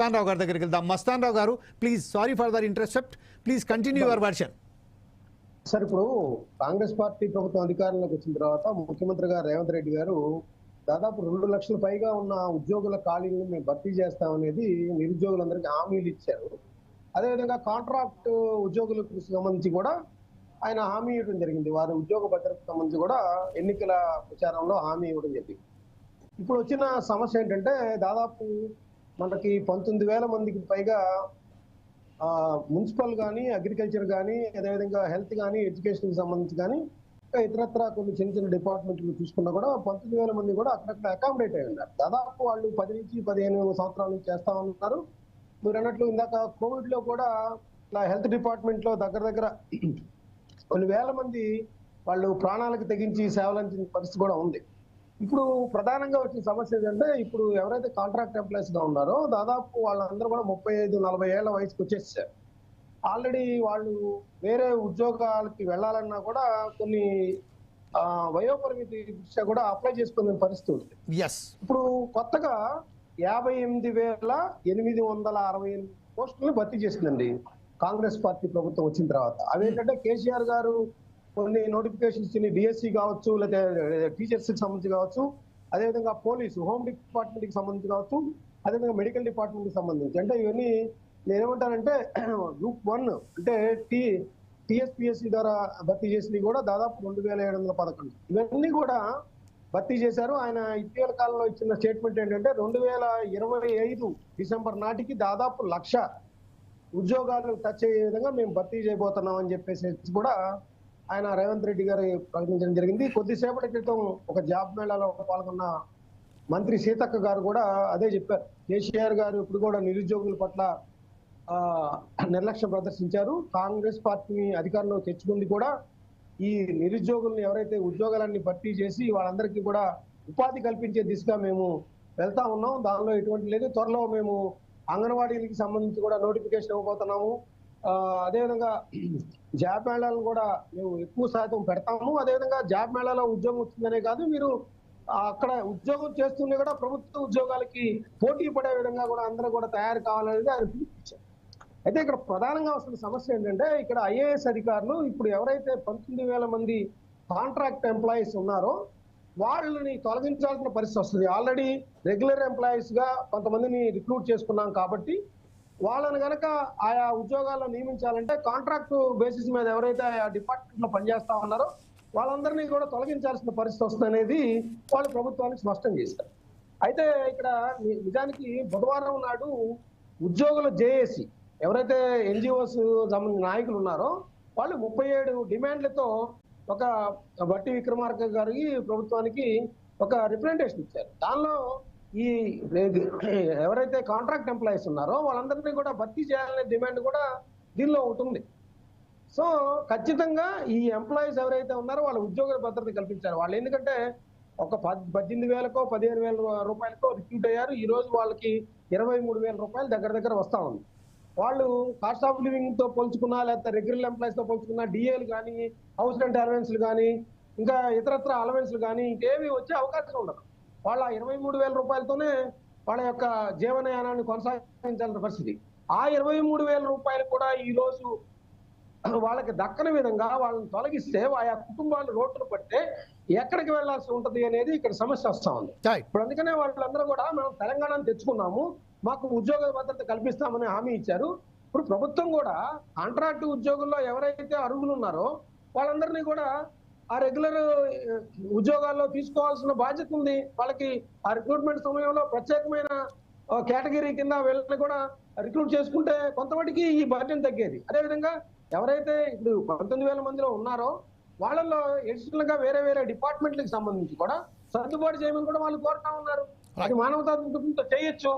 మస్తాన్ రావు గారి దగ్గరికి వెళ్దాం. Mastan Rao garu please sorry for the intercept please continue your version sir ఇప్పుడు Congress party ప్రభుత్వం అధికారంలోకి వచ్చిన తర్వాత ముఖ్యమంత్రి గారు రేవంత్ రెడ్డి గారు దాదాపు రెండు లక్షల పైగా ఉన్న ఉద్యోగుల ఖాళీలను మేము భర్తీ చేస్తామనేది నిరుద్యోగులందరికీ హామీలు ఇచ్చారు. అదేవిధంగా కాంట్రాక్ట్ ఉద్యోగులకు సంబంధించి కూడా ఆయన హామీ ఇవ్వడం జరిగింది. వారి ఉద్యోగ భద్రతకు సంబంధించి కూడా ఎన్నికల ప్రచారంలో హామీ ఇవ్వడం జరిగింది. ఇప్పుడు వచ్చిన సమస్య ఏంటంటే దాదాపు మనకి పంతొమ్మిది వేల మందికి పైగా మున్సిపల్ కానీ అగ్రికల్చర్ కానీ అదేవిధంగా హెల్త్ కానీ ఎడ్యుకేషన్ సంబంధించి కానీ ఇంకా ఇతరత్ర కొన్ని చిన్న చిన్న డిపార్ట్మెంట్లు చూసుకున్నా కూడా పంతొమ్మిది వేల మంది కూడా అక్కడక్కడ అకామిడేట్ అయి ఉన్నారు. దాదాపు వాళ్ళు పది నుంచి పదిహేను సంవత్సరాల నుంచి చేస్తా ఉన్నారు. మీరు అన్నట్లు ఇందాక కోవిడ్లో కూడా ఇలా హెల్త్ డిపార్ట్మెంట్లో దగ్గర దగ్గర కొన్ని వేల మంది వాళ్ళు ప్రాణాలకు తెగించి సేవలు అందించిన పరిస్థితి కూడా ఉంది. ఇప్పుడు ప్రధానంగా వచ్చిన సమస్య ఏంటంటే ఇప్పుడు ఎవరైతే కాంట్రాక్ట్ ఎంప్లాయీస్గా ఉన్నారో దాదాపు వాళ్ళందరూ కూడా ముప్పై ఐదు నలభై ఏళ్ళ వయసుకి వచ్చేసారు. ఆల్రెడీ వాళ్ళు వేరే ఉద్యోగాలకి వెళ్ళాలన్నా కూడా కొన్ని వయోపరిమితి దృష్ట్యా కూడా అప్లై చేసుకునే పరిస్థితి ఉంది. ఇప్పుడు కొత్తగా యాభై ఎనిమిది వేల ఎనిమిది వందల అరవై ఎనిమిది పోస్టులను భర్తీ చేసిందండి కాంగ్రెస్ పార్టీ ప్రభుత్వం వచ్చిన తర్వాత. అవేంటంటే కేసీఆర్ గారు కొన్ని నోటిఫికేషన్స్ డిఎస్సి కావచ్చు లేదా టీచర్స్కి సంబంధించి కావచ్చు అదేవిధంగా పోలీసు హోమ్ డిపార్ట్మెంట్కి సంబంధించి కావచ్చు అదేవిధంగా మెడికల్ డిపార్ట్మెంట్కి సంబంధించి. అంటే ఇవన్నీ నేనేమంటానంటే గ్రూప్ వన్ అంటే టీ టిఎస్పిఎస్సి ద్వారా భర్తీ చేసినవి కూడా దాదాపు రెండు వేల ఏడు వందల పదకొండు. ఇవన్నీ కూడా భర్తీ చేశారు. ఆయన ఇటీవల కాలంలో ఇచ్చిన స్టేట్మెంట్ ఏంటంటే రెండు వేల ఇరవై ఐదు డిసెంబర్ నాటికి దాదాపు లక్ష ఉద్యోగాలు టచ్ అయ్యే విధంగా మేము భర్తీ చేయబోతున్నాం అని చెప్పేసి కూడా ఆయన రేవంత్ రెడ్డి గారు ప్రకటించడం జరిగింది. కొద్దిసేపటి క్రితం ఒక జాబ్ మేళాలో పాల్గొన్న మంత్రి సీతక్క గారు కూడా అదే చెప్పారు. కేసీఆర్ గారు ఇప్పుడు కూడా నిరుద్యోగుల పట్ల నిర్లక్ష్యం ప్రదర్శించారు. కాంగ్రెస్ పార్టీని అధికారంలో తెచ్చుకుంది కూడా ఈ నిరుద్యోగులను ఎవరైతే ఉద్యోగాలన్నీ భర్తీ చేసి వాళ్ళందరికీ కూడా ఉపాధి కల్పించే దిశగా మేము వెళ్తా ఉన్నాం. దానిలో ఎటువంటి లేదు. త్వరలో మేము అంగన్వాడీలకి సంబంధించి కూడా నోటిఫికేషన్ ఇవ్వబోతున్నాము. అదేవిధంగా జాబ్ మేళాలను కూడా మేము ఎక్కువ శాతం పెడతాము. అదేవిధంగా జాబ్ మేళాలో ఉద్యోగం వస్తుందనే కాదు మీరు అక్కడ ఉద్యోగం చేస్తుండే కూడా ప్రభుత్వ ఉద్యోగాలకి పోటీ పడే విధంగా కూడా అందరూ కూడా తయారు కావాలనేది ఆయన పిలుపునిచ్చారు. అయితే ఇక్కడ ప్రధానంగా వస్తున్న సమస్య ఏంటంటే ఇక్కడ ఐఏఎస్ అధికారులు ఇప్పుడు ఎవరైతే పంతొమ్మిది వేల మంది కాంట్రాక్ట్ ఎంప్లాయీస్ ఉన్నారో వాళ్ళని తొలగించాల్సిన పరిస్థితి వస్తుంది. ఆల్రెడీ రెగ్యులర్ ఎంప్లాయీస్గా కొంతమందిని రిక్రూట్ చేసుకున్నాం కాబట్టి వాళ్ళని కనుక ఆయా ఉద్యోగాల్లో నియమించాలంటే కాంట్రాక్ట్ బేసిస్ మీద ఎవరైతే ఆ డిపార్ట్మెంట్లో పనిచేస్తా ఉన్నారో వాళ్ళందరినీ కూడా తొలగించాల్సిన పరిస్థితి వస్తుందనేది వాళ్ళు ప్రభుత్వానికి స్పష్టం చేశారు. అయితే ఇక్కడ నిజానికి బుధవారం నాడు ఉద్యోగుల జేఏసీ ఎవరైతే ఎన్జిఓస్ సంబంధించిన నాయకులు ఉన్నారో వాళ్ళు ముప్పై ఏడు డిమాండ్లతో ఒక బట్టి విక్రమార్క గారికి ప్రభుత్వానికి ఒక రిప్రజెంటేషన్ ఇచ్చారు. దానిలో ఈ ఎవరైతే కాంట్రాక్ట్ ఎంప్లాయీస్ ఉన్నారో వాళ్ళందరినీ కూడా భర్తీ చేయాలనే డిమాండ్ కూడా దీనిలో ఉంటుంది. సో ఖచ్చితంగా ఈ ఎంప్లాయీస్ ఎవరైతే ఉన్నారో వాళ్ళ ఉద్యోగ భద్రత కల్పించారు వాళ్ళు ఎందుకంటే ఒక పద్ పద్దెనిమిది వేలకో పదిహేను వేల రూపాయలకో రిక్రూట్ అయ్యారు. ఈ రోజు వాళ్ళకి ఇరవై మూడు వేల రూపాయలు దగ్గర దగ్గర వస్తూ ఉంది. వాళ్ళు కాస్ట్ ఆఫ్ లివింగ్తో పోల్చుకున్నా లేకపోతే రెగ్యులర్ ఎంప్లాయీస్తో పోల్చుకున్నా డిఏలు కానీ హౌస్ రెంట్ అలవెన్స్లు కానీ ఇంకా ఇతరత్ర అలవెన్స్లు కానీ ఇంకేవి వచ్చే అవకాశం ఉండదు. వాళ్ళ ఇరవై మూడు వేల రూపాయలతోనే వాళ్ళ యొక్క జీవనయానాన్ని కొనసాగించాల్సిన పరిస్థితి. ఆ ఇరవై మూడు వేల రూపాయలు కూడా ఈ రోజు వాళ్ళకి దక్కని విధంగా వాళ్ళని తొలగిస్తే ఆయా కుటుంబాలు రోడ్లు పడితే ఎక్కడికి వెళ్ళాల్సి ఉంటది అనేది ఇక్కడ సమస్య వస్తా ఉంది. ఇప్పుడు అందుకనే వాళ్ళందరూ కూడా మేము తెలంగాణను తెచ్చుకున్నాము మాకు ఉద్యోగ భద్రత కల్పిస్తామని హామీ ఇచ్చారు. ఇప్పుడు ప్రభుత్వం కూడా కాంట్రాక్ట్ ఉద్యోగుల్లో ఎవరైతే అర్హులు ఉన్నారో వాళ్ళందరినీ కూడా ఆ రెగ్యులర్ ఉద్యోగాల్లో తీసుకోవాల్సిన బాధ్యత ఉంది. వాళ్ళకి ఆ రిక్రూట్మెంట్ సమయంలో ప్రత్యేకమైన కేటగిరీ కింద వీళ్ళని కూడా రిక్రూట్ చేసుకుంటే కొంతమటికి ఈ బడ్జెట్ తగ్గేది. అదేవిధంగా ఎవరైతే ఇప్పుడు పంతొమ్మిది వేల మందిలో ఉన్నారో వాళ్ళల్లో ఎడిషనల్గా వేరే వేరే డిపార్ట్మెంట్లకు సంబంధించి కూడా సర్దుబాటు చేయమని కూడా వాళ్ళు కోరుతా ఉన్నారు. అది మానవతా దృక్పథంతో చేయొచ్చు.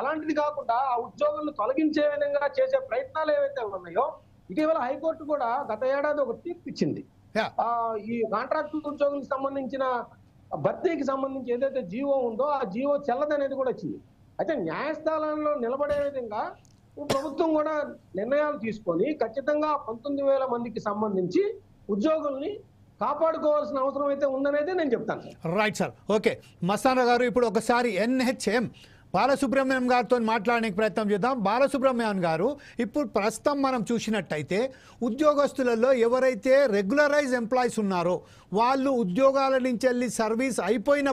అలాంటిది కాకుండా ఆ ఉద్యోగులను తొలగించే విధంగా చేసే ప్రయత్నాలు ఏవైతే ఉన్నాయో ఇటీవల హైకోర్టు కూడా గత ఏడాది ఒక తీర్పు ఇచ్చింది. ఈ కాంట్రాక్ట్ ఉద్యోగులకు సంబంధించిన భర్తీకి సంబంధించి ఏదైతే జీవో ఉందో ఆ జీవో చెల్లదనేది కూడా వచ్చింది. అయితే న్యాయస్థానంలో నిలబడే విధంగా ప్రభుత్వం కూడా నిర్ణయాలు తీసుకొని ఖచ్చితంగా పంతొమ్మిది వేల మందికి సంబంధించి ఉద్యోగుల్ని కాపాడుకోవాల్సిన అవసరం అయితే ఉందనేది నేను చెప్తాను. రైట్ సార్ ఓకే మస్తానా గారు ఇప్పుడు ఒకసారి ఎన్హెచ్ఎం బాలసుబ్రహ్మణ్యం గారితో మాట్లాడడానికి ప్రయత్నం చేద్దాం. బాలసుబ్రహ్మణ్యం గారు ఇప్పుడు ప్రస్తుతం మనం చూసినట్టయితే ఉద్యోగస్తులలో ఎవరైతే రెగ్యులరైజ్ ఎంప్లాయీస్ ఉన్నారో వాళ్ళు ఉద్యోగాల నుంచి వెళ్ళి సర్వీస్ అయిపోయిన